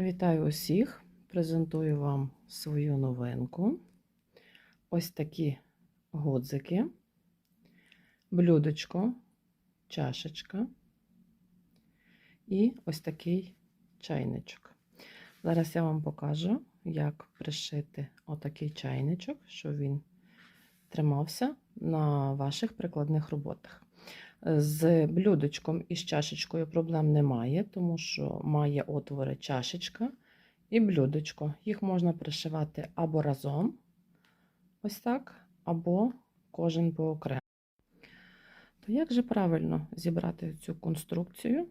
Вітаю усіх! Презентую вам свою новинку. Ось такі годзики, блюдечко, чашечка і ось такий чайничок. Зараз я вам покажу, як пришити отакий чайничок, щоб він тримався на ваших прикладних роботах. З блюдечком і з чашечкою проблем немає, тому що має отвори чашечка і блюдечко. Їх можна пришивати або разом, ось так, або кожен по окремо. То як же правильно зібрати цю конструкцію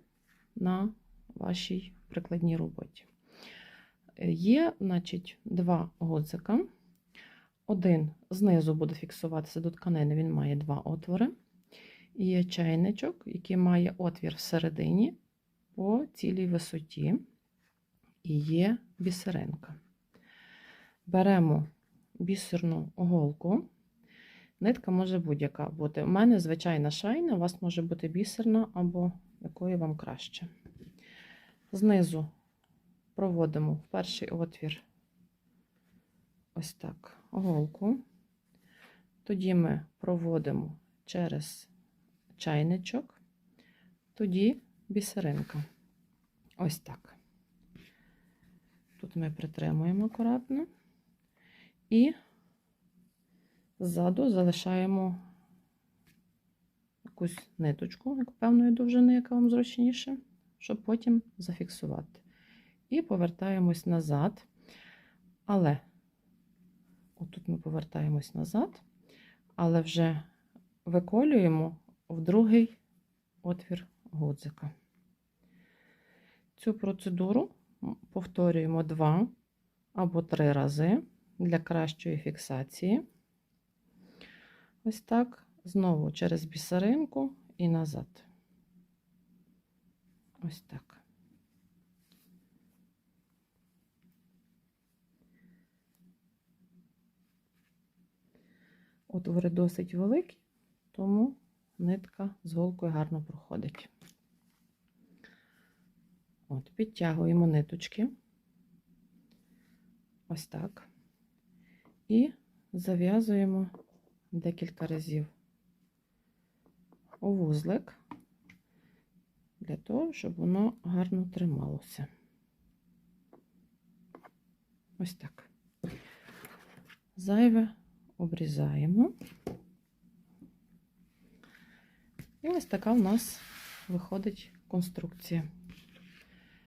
на вашій прикладній роботі? Є, значить, два годзика. Один знизу буде фіксуватися до тканини, він має два отвори. Є чайничок, який має отвір всередині по цілій висоті. І є бісеринка. Беремо бісерну голку. Нитка може будь-яка бути. У мене звичайна шайна, у вас може бути бісерна або якою вам краще. Знизу проводимо в перший отвір ось так голку. Тоді ми проводимо через чайничок, тоді бісеринка. Ось так. Тут ми притримуємо акуратно і ззаду залишаємо якусь ниточку, як певної довжини, яка вам зручніше, щоб потім зафіксувати. І повертаємось назад. Але, отут ми повертаємось назад, але вже виколюємо в другий отвір гудзика. Цю процедуру повторюємо два або три рази для кращої фіксації. Ось так, знову через бісеринку і назад. Ось так. Отвори досить великі, тому нитка з голкою гарно проходить. От, підтягуємо ниточки. Ось так. І зав'язуємо декілька разів у вузлик, для того, щоб воно гарно трималося. Ось так. Зайве обрізаємо. І ось така у нас виходить конструкція.